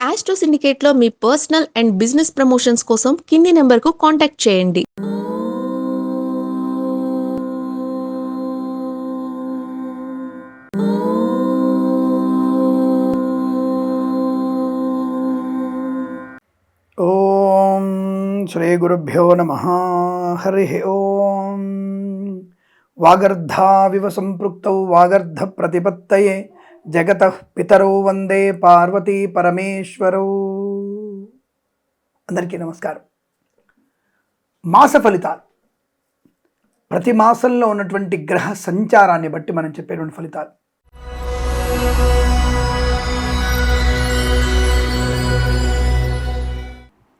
Astro సిండికేట్లో మీ personal and business promotions కోసం కింది నెంబర్కు కాంటాక్ట్ చేయండి. ఓం శ్రీ గురుభ్యో నమ. హరి ఓం. వాగర్ధావివ సంపృక్త వాగర్ధ ప్రతిపత్తయే. జగత పితరో వందే పార్వతీ పరమేశ్వరో. అందరికీ నమస్కారం. మాస ఫలితాలు. ప్రతి మాసంలో ఉన్నటువంటి గ్రహ సంచారాన్ని బట్టి మనం చెప్పేటువంటి ఫలితాలు.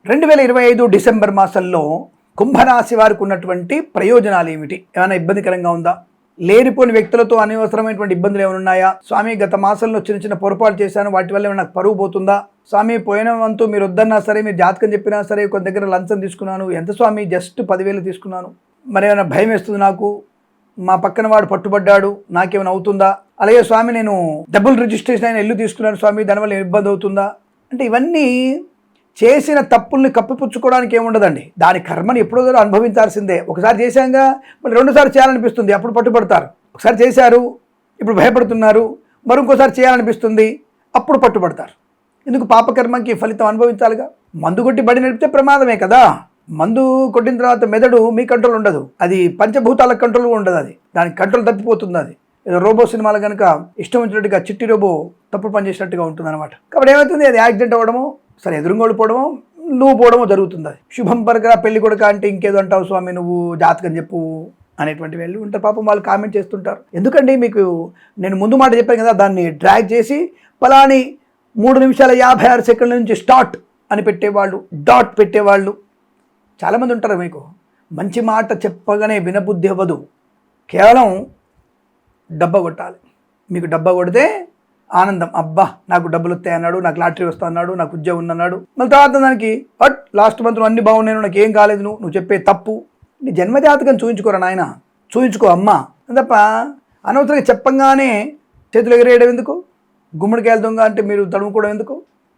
రెండు వేల ఇరవై ఐదు డిసెంబర్ మాసంలో కుంభరాశి వారికి ఉన్నటువంటి ప్రయోజనాలు ఏమిటి? ఏమైనా ఇబ్బందికరంగా ఉందా? లేనిపోని వ్యక్తులతో అనవసరమైనటువంటి ఇబ్బందులు ఏమైనా ఉన్నాయా? స్వామి గత మాసంలో చిన్న చిన్న పొరపాటు చేశాను. వాటి వల్ల ఏమైనా నాకు పరువు పోతుందా? స్వామి పోయిన వంతు మీరు వద్దన్నా సరే మీరు జాతకం చెప్పినా సరే కొంత దగ్గర లంచం తీసుకున్నాను. ఎంత స్వామి? జస్ట్ పదివేలు తీసుకున్నాను. మరి ఏమైనా భయం వేస్తుంది నాకు? మా పక్కన వాడు పట్టుబడ్డాడు. నాకేమైనా అవుతుందా? అలాగే స్వామి నేను డబుల్ రిజిస్ట్రేషన్ అయిన ఇల్లు తీసుకున్నాను స్వామి. దానివల్ల ఇబ్బంది అవుతుందా? అంటే ఇవన్నీ చేసిన తప్పుల్ని కప్పిపుచ్చుకోవడానికి ఏముండదండి. దాని కర్మని ఎప్పుడో అనుభవించాల్సిందే. ఒకసారి చేశాంగా మళ్ళీ రెండుసార్లు చేయాలనిపిస్తుంది. అప్పుడు పట్టుబడతారు. ఒకసారి చేశారు ఇప్పుడు భయపడుతున్నారు మరింకోసారి చేయాలనిపిస్తుంది అప్పుడు పట్టుబడతారు. ఎందుకు పాపకర్మకి ఫలితం అనుభవించాలిగా? మందు కొట్టి బడి నడిపితే ప్రమాదమే కదా. మందు కొట్టిన తర్వాత మెదడు మీ కంట్రోల్ ఉండదు. అది పంచభూతాల కంట్రోల్ ఉండదు అది. దానికి కంట్రోల్ తప్పిపోతుంది అది. ఏదో రోబో సినిమాలు కనుక ఇష్టం వచ్చినట్టుగా చిట్టి రోబో తప్పుడు పని చేసినట్టుగా ఉంటుంది అనమాట కాబట్టి ఏమవుతుంది అది యాక్సిడెంట్ అవ్వడము సరే ఎదురుగోళ్ళు పోవడము నువ్వు పోవడము జరుగుతుంది అది. శుభం పరకరా పెళ్ళి కొడుక అంటే ఇంకేదో అంటావు స్వామి నువ్వు జాతకం చెప్పు అనేటువంటి వెళ్ళి ఉంటారు. పాపం వాళ్ళు కామెంట్ చేస్తుంటారు. ఎందుకండి మీకు నేను ముందు మాట చెప్పాను కదా దాన్ని డ్రాగ్ చేసి పలాని మూడు నిమిషాల యాభై ఆరు సెకండ్ల నుంచి స్టార్ట్ అని పెట్టేవాళ్ళు డాట్ పెట్టేవాళ్ళు. చాలామంది ఉంటారు మీకు మంచి మాట చెప్పగానే వినబుద్ధి అవ్వదు. కేవలం డబ్బా కొట్టాలి. మీకు డబ్బా కొడితే ఆనందం. అబ్బా నాకు డబ్బులు వస్తాయి అన్నాడు నాకు లాటరీ వస్తా అన్నాడు నాకు ఉద్యోగం ఉందన్నాడు మళ్ళీ తర్వాత దానికి బట్ లాస్ట్ మంత్ అన్ని బాగున్నాయి నాకు ఏం కాలేదు నువ్వు నువ్వు చెప్పే తప్పు. నీ జన్మజాతకం చూయించుకోరా నాయన? చూయించుకో అమ్మ. తప్ప అనవసరంగా చెప్పంగానే చేతులు ఎగిరేయడం ఎందుకు? గుమ్మడికాయల దొంగ అంటే మీరు తడుముకోవడం ఎందుకు?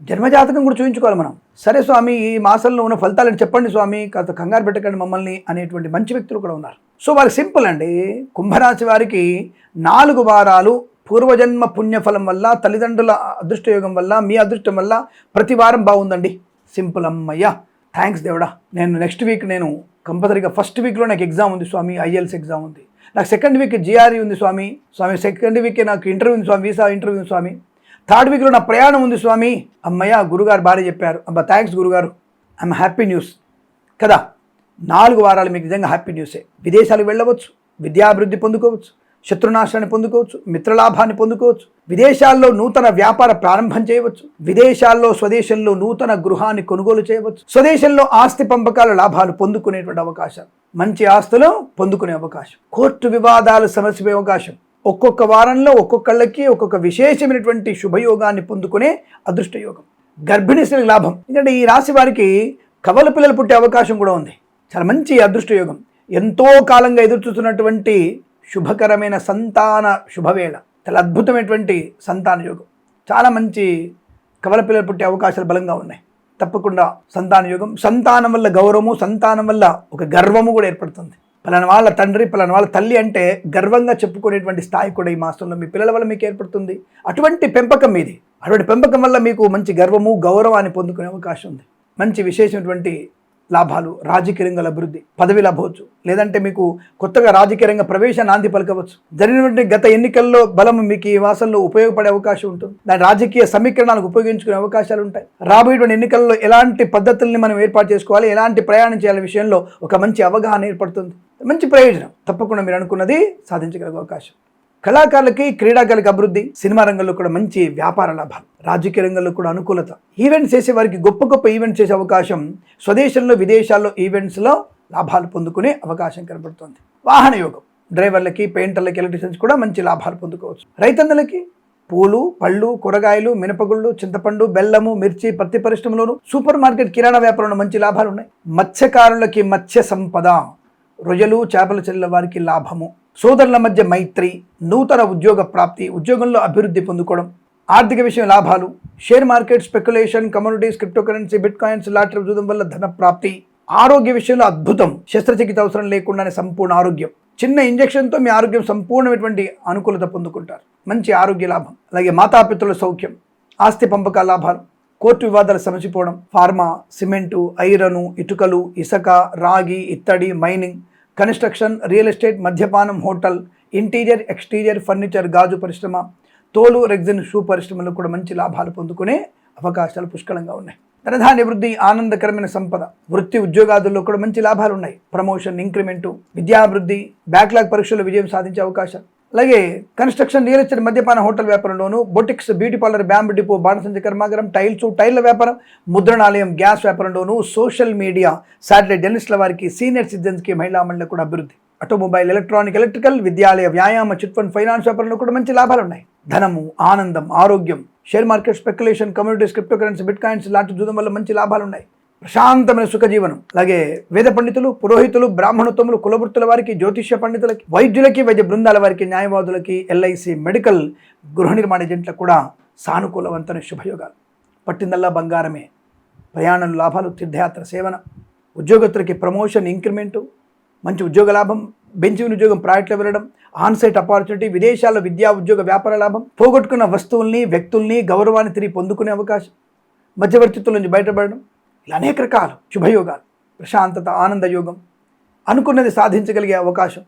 జన్మజాతకం కూడా చూయించుకోవాలి మనం. సరే స్వామి ఈ మాసంలో ఉన్న ఫలితాలను చెప్పండి స్వామి కాస్త కంగారు పెట్టకండి మమ్మల్ని అనేటువంటి మంచి వ్యక్తులు కూడా ఉన్నారు. సో వారికి సింపుల్ అండి. కుంభరాశి వారికి నాలుగు వారాలు పూర్వజన్మ పుణ్యఫలం వల్ల తల్లిదండ్రుల అదృష్టయోగం వల్ల మీ అదృష్టం వల్ల ప్రతి వారం బాగుందండి. సింపుల్ అమ్మయ్య. థ్యాంక్స్ దేవుడా. నేను నెక్స్ట్ వీక్ నేను కంపల్సరీగా ఫస్ట్ వీక్లో నాకు ఎగ్జామ్ ఉంది స్వామి ఐఎల్స్ ఎగ్జామ్ ఉంది. నాకు సెకండ్ వీక్ జిఆర్ఈ ఉంది స్వామి. స్వామి సెకండ్ వీక్ నాకు ఇంటర్వ్యూ ఉంది స్వామి వీసా ఇంటర్వ్యూ ఉంది స్వామి. థర్డ్ వీక్లో నా ప్రయాణం ఉంది స్వామి. అమ్మయ్య గురుగారు భార్య చెప్పారు. అబ్బా థ్యాంక్స్ గురుగారు. ఐఎమ్ హ్యాపీ న్యూస్ కదా? నాలుగు వారాలు మీకు నిజంగా హ్యాపీ న్యూసే విదేశాలకు వెళ్ళవచ్చు. విద్యాభివృద్ధి పొందుకోవచ్చు. శత్రునాశాన్ని పొందుకోవచ్చు మిత్రలాభాన్ని పొందుకోవచ్చు విదేశాల్లో నూతన వ్యాపార ప్రారంభం చేయవచ్చు విదేశాల్లో స్వదేశంలో నూతన గృహాన్ని కొనుగోలు చేయవచ్చు స్వదేశంలో ఆస్తి పంపకాల లాభాలు పొందుకునేటువంటి అవకాశం మంచి ఆస్తులు పొందుకునే అవకాశం కోర్టు వివాదాలు సమస్యపోయే అవకాశం ఒక్కొక్క వారంలో ఒక్కొక్కళ్ళకి ఒక్కొక్క విశేషమైనటువంటి శుభయోగాన్ని పొందుకునే అదృష్టయోగం గర్భిణీ లాభం. ఎందుకంటే ఈ రాశి వారికి కవల పిల్లలు పుట్టే అవకాశం కూడా ఉంది. చాలా మంచి అదృష్టయోగం. ఎంతో కాలంగా ఎదురు చూస్తున్నటువంటి శుభకరమైన సంతాన శుభవేళ. చాలా అద్భుతమైనటువంటి సంతాన యోగం. చాలా మంచి కవల పిల్లలు పుట్టే అవకాశాలు బలంగా ఉన్నాయి. తప్పకుండా సంతాన యోగం. సంతానం వల్ల గౌరవము సంతానం వల్ల ఒక గర్వము కూడా ఏర్పడుతుంది. పలానా వాళ్ళ తండ్రి పలానా వాళ్ళ తల్లి అంటే గర్వంగా చెప్పుకునేటువంటి స్థాయి కూడా ఈ మాసంలో మీ పిల్లల వల్ల మీకు ఏర్పడుతుంది. అటువంటి పెంపకం మీది. అటువంటి పెంపకం వల్ల మీకు మంచి గర్వము గౌరవాన్ని పొందుకునే అవకాశం ఉంది. మంచి విశేషమైనటువంటి లాభాలు రాజకీయ రంగాల అభివృద్ధి పదవి లభవచ్చు. లేదంటే మీకు కొత్తగా రాజకీయ రంగ ప్రవేశ నాంది పలకవచ్చు. జరిగినటువంటి గత ఎన్నికల్లో బలం మీకు ఈ మాసంలో ఉపయోగపడే అవకాశం ఉంటుంది. దాని రాజకీయ సమీకరణాలకు ఉపయోగించుకునే అవకాశాలు ఉంటాయి. రాబోయేటువంటి ఎన్నికల్లో ఎలాంటి పద్ధతుల్ని మనం ఏర్పాటు చేసుకోవాలి ఎలాంటి ప్రయాణం చేయాలనే విషయంలో ఒక మంచి అవగాహన ఏర్పడుతుంది. మంచి ప్రయోజనం. తప్పకుండా మీరు అనుకున్నది సాధించగలిగే అవకాశం. కళాకారులకి క్రీడాకారులకి అభివృద్ధి సినిమా రంగంలో కూడా మంచి వ్యాపార లాభాలు. రాజకీయ రంగంలో కూడా అనుకూలత. ఈవెంట్స్ చేసే వారికి గొప్ప గొప్ప ఈవెంట్స్ చేసే అవకాశం స్వదేశంలో విదేశాల్లో ఈవెంట్స్లో లాభాలు పొందుకునే అవకాశం కనబడుతుంది. వాహన యోగం. డ్రైవర్లకి పెయింటర్లకి ఎలక్ట్రీషియన్స్ కూడా మంచి లాభాలు పొందుకోవచ్చు. రైతన్నలకి పూలు పళ్ళు కూరగాయలు మినపగుళ్ళు చింతపండు బెల్లము మిర్చి పత్తి పరిశ్రమలోను సూపర్ మార్కెట్ కిరాణా వ్యాపారంలో మంచి లాభాలు ఉన్నాయి. మత్స్యకారులకి మత్స్య సంపద. రొయ్యలు చేపల చెల్లెల వారికి లాభము. సోదరుల మధ్య మైత్రి నూతన ఉద్యోగ ప్రాప్తి ఉద్యోగంలో అభివృద్ధి పొందుకోవడం. ఆర్థిక విషయం లాభాలు share market speculation communities crypto currency bitcoins lottery చూడడం వల్ల ధన ప్రాప్తి ఆరోగ్య విషయంలో అద్భుతం. శస్త్రచికిత్స అవసరం లేకుండానే సంపూర్ణ ఆరోగ్యం. చిన్న ఇంజెక్షన్తో మీ ఆరోగ్యం సంపూర్ణమైనటువంటి అనుకూలత పొందుకుంటారు. మంచి ఆరోగ్య లాభం. అలాగే మాతాపితృల సౌఖ్యం. ఆస్తి పంపకాల లాభాలు. కోర్టు వివాదాలు సమసిపోవడం ఫార్మా సిమెంటు ఐరను ఇటుకలు ఇసక రాగి ఇత్తడి మైనింగ్ కన్స్ట్రక్షన్ రియల్ ఎస్టేట్ మద్యపానం హోటల్ ఇంటీరియర్ ఎక్స్టీరియర్ ఫర్నిచర్ గాజు పరిశ్రమ తోలు రెగ్జిన్ షూ పరిశ్రమలో కూడా మంచి లాభాలు పొందుకునే అవకాశాలు పుష్కలంగా ఉన్నాయి. ధనధాన్య వృద్ధి ఆనందకరమైన సంపద వృత్తి ఉద్యోగాదుల్లో కూడా మంచి లాభాలు ఉన్నాయి. ప్రమోషన్ ఇంక్రిమెంటు విద్యాభివృద్ధి బ్యాక్లాగ్ పరీక్షల్లో విజయం సాధించే అవకాశాలు. అలాగే కన్స్ట్రక్షన్ రియల్ ఎస్టేట్ మద్యపాన hotel వ్యాపారంలోను boutiques beauty parlour bamboo depot బాణసంచ కర్మాగారం టైల్స్ టైర్ల వ్యాపారం ముద్రణాలయం గ్యాస్ వ్యాపారంలోను సోషల్ మీడియా శాటిలైట్ జర్నలిస్టుల వారికి సీనియర్ సిటిజన్స్కి మహిళా మండలి కూడా అభివృద్ధి. ఆటోమొబైల్ ఎలక్ట్రానిక్ ఎలక్ట్రికల్ విద్యాలయ వ్యాయామ చిట్ ఫండ్ ఫైనాన్స్ వ్యాపారంలో కూడా మంచి లాభాలు ఉన్నాయి. ధనము ఆనందం ఆరోగ్యం share market speculation communities crypto currency bitcoins లాంటి చూడడం వల్ల మంచి లాభాలు ఉన్నాయి ప్రశాంతమైన సుఖజీవనం అలాగే వేద పండితులు పురోహితులు బ్రాహ్మణోత్తములు కులవృత్తుల వారికి జ్యోతిష్య పండితులకి వైద్యులకి వైద్య బృందాల వారికి న్యాయవాదులకి ఎల్ఐసి మెడికల్ గృహ నిర్మాణ ఏజెంట్లకు కూడా సానుకూలవంతమైన శుభయోగాలు. పట్టిందల్లా బంగారమే. ప్రయాణం లాభాలు తీర్థయాత్ర సేవన ఉద్యోగస్తులకి ప్రమోషన్ ఇంక్రిమెంటు మంచి ఉద్యోగ లాభం బెంచ్ ఉద్యోగం ప్రాజెక్టులో వెళ్ళడం ఆన్సైట్ ఆపర్చునిటీ విదేశాల్లో విద్యా ఉద్యోగ వ్యాపార లాభం పోగొట్టుకున్న వస్తువుల్ని వ్యక్తుల్ని గౌరవాన్ని తిరిగి పొందుకునే అవకాశం మధ్యవర్తిత్వం నుంచి బయటపడడం ఇలా అనేక రకాలు శుభయోగాలు ప్రశాంతత ఆనంద యోగం అనుకున్నది సాధించగలిగే అవకాశం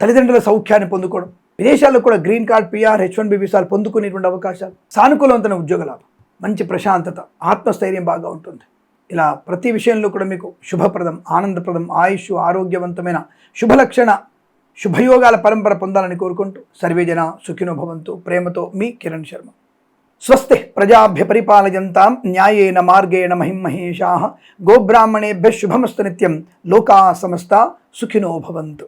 తల్లిదండ్రుల సౌఖ్యాన్ని పొందుకోవడం విదేశాల్లో కూడా green card PR H one B వీసాలు పొందుకునేటువంటి అవకాశాలు సానుకూలవంతమైన ఉద్యోగ లాభం మంచి ప్రశాంతత ఆత్మస్థైర్యం బాగా ఉంటుంది. ఇలా ప్రతి విషయంలో కూడా మీకు శుభప్రదం ఆనందప్రదం ఆయుష్ ఆరోగ్యవంతమైన శుభలక్షణ శుభయోగాల పరంపర పొందాలని కోరుకుంటూ సర్వేజన సుఖినోభవంతు ప్రేమతో మీ కిరణ్ శర్మ. స్వస్తి ప్రజాభ్య పరిపాలయంతాం న్యాయేన మార్గేణ మహిమహేషా గోబ్రాహ్మణేభ్య శుభమస్తు నిత్యం. లోకా సమస్త సుఖినోభవంతు